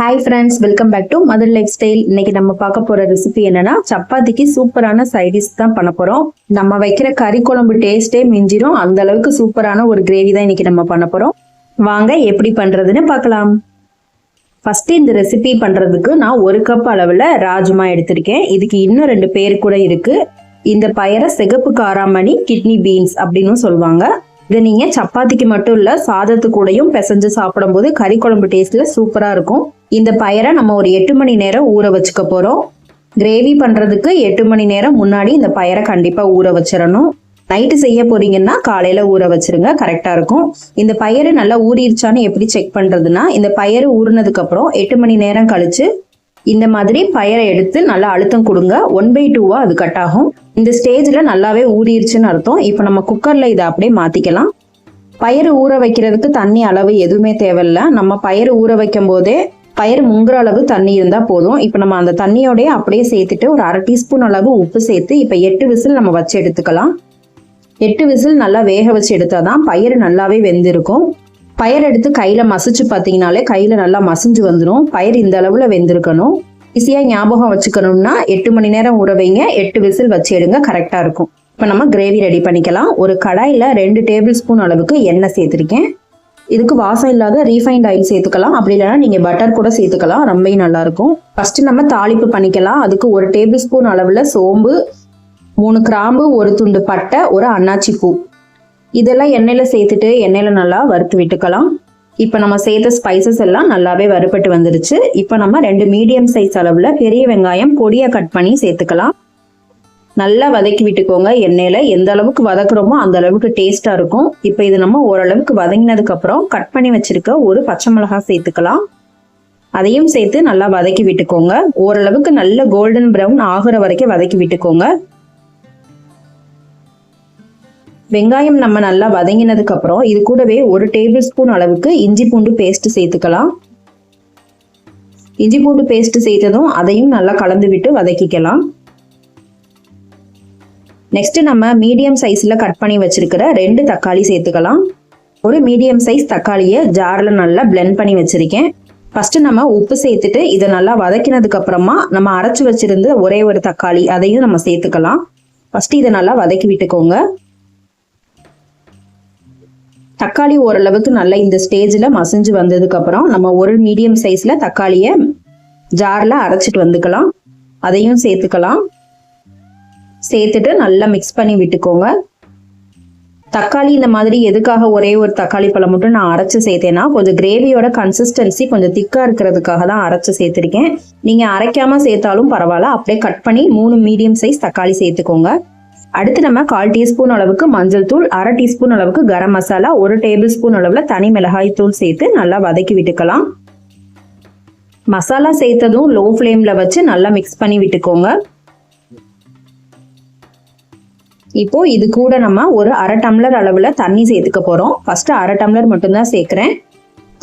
Hi friends welcome back to mother lifestyle இன்னைக்கு நம்ம பார்க்க போற ரெசிபி என்னன்னா சப்பாத்திக்கு சூப்பரான சைடிஷ் தான் பண்ண போறோம். நம்ம வைக்கிற கறி குழம்பு டேஸ்டே மிஞ்சிரும். அந்த அளவுக்கு சூப்பரான ஒரு கிரேவி தான் இன்னைக்கு நம்ம பண்ண போறோம். வாங்க எப்படி பண்றதுன்னு பார்க்கலாம். ஃபர்ஸ்ட் இந்த ரெசிபி பண்றதுக்கு நான் ஒரு கப் அளவுல ராஜ்மா எடுத்திருக்கேன். இதுக்கு இன்னும் ரெண்டு பேர் கூட இருக்கு. இந்த பயரை சிகப்பு காராமணி கிட்னி பீன்ஸ் அப்படின்னு சொல்லுவாங்க. இதை நீங்க சப்பாத்திக்கு மட்டும் இல்ல சாதத்து கூடயும் பிசைஞ்சு சாப்பிடும்போது கறி குழம்பு டேஸ்ட்ல சூப்பரா இருக்கும். இந்த பயரை நம்ம ஒரு எட்டு மணி நேரம் ஊற வச்சுக்க போறோம். கிரேவி பண்றதுக்கு எட்டு மணி நேரம் முன்னாடி இந்த பயரை கண்டிப்பா ஊற வச்சிடணும் நைட்டு செய்ய போறீங்கன்னா காலையில ஊற வச்சிருங்க கரெக்டா இருக்கும். இந்த பயிறு நல்லா ஊறிடுச்சான்னு எப்படி செக் பண்றதுன்னா இந்த பயிறு ஊறினதுக்கு அப்புறம் எட்டு மணி நேரம் கழிச்சு இந்த மாதிரி பயரை எடுத்து நல்லா அழுத்தம் கொடுங்க. ஒன் பை டூவா அது கட் ஆகும். இந்த ஸ்டேஜில் நல்லாவே ஊறிடுச்சுன்னு அர்த்தம். இப்போ நம்ம குக்கரில் இதை அப்படியே மாற்றிக்கலாம் பயிறு ஊற வைக்கிறதுக்கு தண்ணி அளவு எதுவுமே தேவையில்ல. நம்ம பயிறு ஊற வைக்கும் போதே பயிர் முங்குற அளவு தண்ணி இருந்தால் போதும். இப்போ நம்ம அந்த தண்ணியோடய அப்படியே சேர்த்துட்டு ஒரு அரை டீஸ்பூன் அளவு உப்பு சேர்த்து இப்போ எட்டு விசில் நம்ம வச்சு எடுத்துக்கலாம். எட்டு விசில் நல்லா வேக வச்சு எடுத்தால் தான் பயிறு நல்லாவே வெந்திருக்கும். பயிர் எடுத்து கையில் மசிச்சு பார்த்தீங்கனாலே கையில் நல்லா மசிஞ்சு வந்துடும் பயிர் இந்த அளவில் வெந்திருக்கணும். ஈஸியாக ஞாபகம் வச்சுக்கணும்னா எட்டு மணி நேரம் ஊற வைங்க. எட்டு விசில் வச்சு எடுங்க. கரெக்டாக இருக்கும். இப்போ நம்ம கிரேவி ரெடி பண்ணிக்கலாம். ஒரு கடாயில் ரெண்டு டேபிள் ஸ்பூன் அளவுக்கு எண்ணெய் சேர்த்துருக்கேன். இதுக்கு வாசம் இல்லாத ரீஃபைண்ட் ஆயில் சேர்த்துக்கலாம். அப்படி இல்லைன்னா நீங்கள் பட்டர் கூட சேர்த்துக்கலாம். ரொம்பவும் நல்லாயிருக்கும் ஃபஸ்ட்டு நம்ம தாளிப்பு பண்ணிக்கலாம். அதுக்கு ஒரு டேபிள் ஸ்பூன் அளவில் சோம்பு மூணு கிராம்பு ஒரு துண்டு பட்டை ஒரு அன்னாச்சி பூ. இதெல்லாம் எண்ணெயில் சேர்த்துட்டு எண்ணெயில் நல்லா வறுத்து விட்டுக்கலாம். இப்போ நம்ம சேர்த்த ஸ்பைசஸ் எல்லாம் நல்லாவே வறுபட்டு வந்துருச்சு. இப்போ நம்ம ரெண்டு மீடியம் சைஸ் அளவில் பெரிய வெங்காயம் பொடியாக கட் பண்ணி சேர்த்துக்கலாம். நல்லா வதக்கி விட்டுக்கோங்க. எண்ணெயில் எந்த அளவுக்கு வதக்குறோமோ அந்த அளவுக்கு டேஸ்ட்டாக இருக்கும். இப்போ இது நம்ம ஓரளவுக்கு வதங்கினதுக்கப்புறம் கட் பண்ணி வச்சிருக்க ஒரு பச்சை மிளகாய் சேர்த்துக்கலாம். அதையும் சேர்த்து நல்லா வதக்கி விட்டுக்கோங்க. ஓரளவுக்கு நல்ல கோல்டன் ப்ரௌன் ஆகிற வரைக்கும் வதக்கி விட்டுக்கோங்க. வெங்காயம் நம்ம நல்லா வதங்கினதுக்கு அப்புறம் இது கூடவே ஒரு டேபிள் ஸ்பூன் அளவுக்கு இஞ்சி பூண்டு பேஸ்ட் சேர்த்துக்கலாம். இஞ்சி பூண்டு பேஸ்ட் சேர்த்ததும் அதையும் நல்லா கலந்து விட்டு வதக்கிக்கலாம். நெக்ஸ்ட் நம்ம மீடியம் சைஸ்ல கட் பண்ணி வச்சிருக்கிற ரெண்டு தக்காளி சேர்த்துக்கலாம். ஒரு மீடியம் சைஸ் தக்காளியை ஜாரில் நல்லா பிளெண்ட் பண்ணி வச்சிருக்கேன். ஃபர்ஸ்ட் நம்ம உப்பு சேர்த்துட்டு இதை நல்லா வதக்கினதுக்கு அப்புறமா நம்ம அரைச்சு வச்சிருந்த ஒரே ஒரு தக்காளி அதையும் நம்ம சேர்த்துக்கலாம். ஃபர்ஸ்ட் இதை நல்லா வதக்கி விட்டுக்கோங்க. தக்காளி ஓரளவுக்கு நல்லா இந்த ஸ்டேஜில் மசிஞ்சு வந்ததுக்கப்புறம் நம்ம ஒரு மீடியம் சைஸில் தக்காளியை ஜாரில் அரைச்சிட்டு வந்துக்கலாம். அதையும் சேர்த்துக்கலாம். சேர்த்துட்டு நல்லா மிக்ஸ் பண்ணி விட்டுக்கோங்க. தக்காளி இந்த மாதிரி எதுக்காக ஒரே ஒரு தக்காளி பழம் மட்டும் நான் அரைச்சி சேர்த்தேன்னா கொஞ்சம் கிரேவியோட கன்சிஸ்டன்சி கொஞ்சம் திக்காக இருக்கிறதுக்காக தான் அரைச்சு சேர்த்துருக்கேன். நீங்கள் அரைக்காமல் சேர்த்தாலும் பரவாயில்ல. அப்படியே கட் பண்ணி மூணு மீடியம் சைஸ் தக்காளி சேர்த்துக்கோங்க. அடுத்து நம்ம கால் டீஸ்பூன் அளவுக்கு மஞ்சள் தூள் அரை டீஸ்பூன் அளவுக்கு கரம் மசாலா ஒரு டேபிள் ஸ்பூன் அளவில் தனி மிளகாய் தூள் சேர்த்து நல்லா வதக்கி விட்டுக்கலாம். மசாலா சேர்த்ததும் லோ ஃப்ளேமில் வச்சு நல்லா மிக்ஸ் பண்ணி விட்டுக்கோங்க. இப்போ இது கூட நம்ம ஒரு அரை டம்ளர் அளவில் தண்ணி சேர்த்துக்க போகிறோம் ஃபஸ்ட்டு அரை டம்ளர் மட்டும்தான் சேர்க்குறேன்.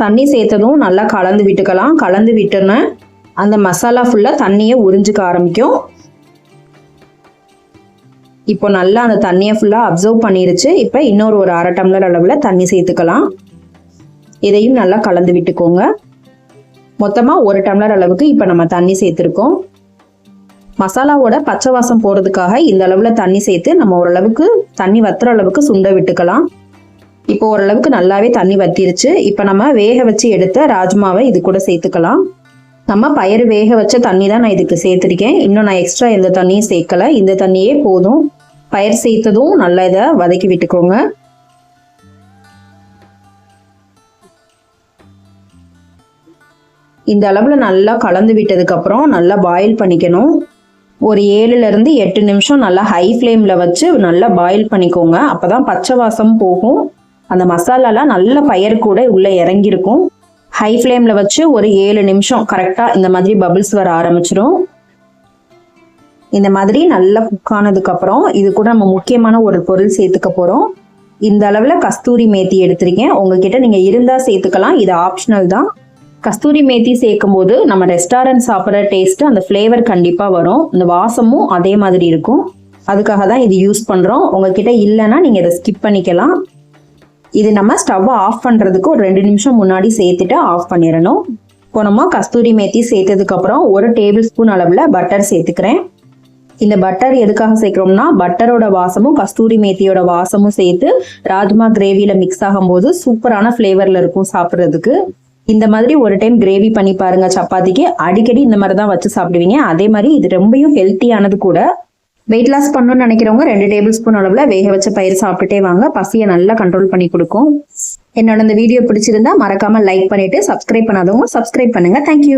தண்ணி சேர்த்ததும் நல்லா கலந்து விட்டுக்கலாம். கலந்து விட்டுன்னு அந்த மசாலா ஃபுல்லாக தண்ணியை உறிஞ்சிக்க ஆரம்பிக்கும். இப்போ நல்லா அந்த தண்ணியை ஃபுல்லாக அப்சர்வ் பண்ணிருச்சு. இப்போ இன்னொரு ஒரு அரை டம்ளர் அளவில் தண்ணி சேர்த்துக்கலாம். இதையும் நல்லா கலந்து விட்டுக்கோங்க. மொத்தமாக ஒரு டம்ளர் அளவுக்கு இப்போ நம்ம தண்ணி சேர்த்துருக்கோம். மசாலாவோட பச்சை வாசம் போகிறதுக்காக இந்த அளவில் தண்ணி சேர்த்து நம்ம ஓரளவுக்கு தண்ணி வத்துற அளவுக்கு சுண்ட விட்டுக்கலாம். இப்போ ஓரளவுக்கு நல்லாவே தண்ணி வத்திருச்சு. இப்போ நம்ம வேக வச்சு எடுத்த ராஜ்மாவை இது கூட சேர்த்துக்கலாம். நம்ம பயிறு வேக வச்ச தண்ணி தான் நான் இதுக்கு சேர்த்துருக்கேன். இன்னும் நான் எக்ஸ்ட்ரா எந்த தண்ணியும் சேர்க்கல. இந்த தண்ணியே போதும். பயிர் சேர்த்ததும் நல்லா இதை வதக்கி விட்டுக்கோங்க. இந்த அளவில் நல்லா கலந்து விட்டதுக்கப்புறம் நல்லா பாயில் பண்ணிக்கணும். ஒரு ஏழுலேருந்து எட்டு நிமிஷம் நல்லா ஹை ஃப்ளேமில் வச்சு நல்லா பாயில் பண்ணிக்கோங்க. அப்போ தான் பச்சை வாசம் போகும். அந்த மசாலாலாம் நல்ல பயிர் கூட உள்ளே இறங்கியிருக்கும். ஹை ஃப்ளேமில் வச்சு ஒரு ஏழு நிமிஷம் கரெக்டாக இந்த மாதிரி பபிள்ஸ் வர ஆரம்பிச்சிடும் இந்த மாதிரி நல்லா குக் ஆனதுக்கப்புறம் இது கூட நம்ம முக்கியமான ஒரு பொருள் சேர்த்துக்க போகிறோம் இந்த அளவில் கஸ்தூரி மேத்தி எடுத்திருக்கேன். உங்ககிட்ட நீங்கள் இருந்தால் சேர்த்துக்கலாம். இது ஆப்ஷனல் தான். கஸ்தூரி மேத்தி சேர்க்கும் போது நம்ம ரெஸ்டாரண்ட் சாப்பிட்ற டேஸ்ட் அந்த ஃப்ளேவர் கண்டிப்பாக வரும். இந்த வாசமும் அதே மாதிரி இருக்கும். அதுக்காக தான் இது யூஸ் பண்ணுறோம் உங்ககிட்ட இல்லைன்னா நீங்கள் இதை ஸ்கிப் பண்ணிக்கலாம். இது நம்ம ஸ்டவ்வை ஆஃப் பண்ணுறதுக்கு ஒரு ரெண்டு நிமிஷம் முன்னாடி சேர்த்துட்டு ஆஃப் பண்ணிடணும். இப்போ நம்ம கஸ்தூரி மேத்தி சேர்த்ததுக்கு அப்புறம் ஒரு டேபிள் ஸ்பூன் அளவுல பட்டர் சேர்த்துக்கிறேன். இந்த பட்டர் எதுக்காக சேர்க்கிறோம்னா பட்டரோட வாசமும் கஸ்தூரி மேத்தியோட வாசமும் சேர்த்து ராஜ்மா கிரேவியில் மிக்ஸ் ஆகும்போது சூப்பரான ஃப்ளேவர்ல இருக்கும் சாப்பிட்றதுக்கு. இந்த மாதிரி ஒரு டைம் கிரேவி பண்ணி பாருங்க சப்பாத்திக்கு. அடிக்கடி இந்த மாதிரி தான் வச்சு சாப்பிடுவீங்க. அதே மாதிரி இது ரொம்பவும் ஹெல்த்தியானது கூட. வெயிட் லாஸ் பண்ணணும்னு நினைக்கிறவங்க ரெண்டு டேபிள் ஸ்பூன் அளவுல வேக வச்ச பயிர் சாப்பிட்டுட்டே வாங்க. பசியை நல்லா கண்ட்ரோல் பண்ணி கொடுக்கும். என்னோட இந்த வீடியோ பிடிச்சிருந்தா மறக்காம லைக் பண்ணிட்டு சப்ஸ்கிரைப் பண்ணாதவங்க சப்ஸ்கிரைப் பண்ணுங்க. தேங்க்யூ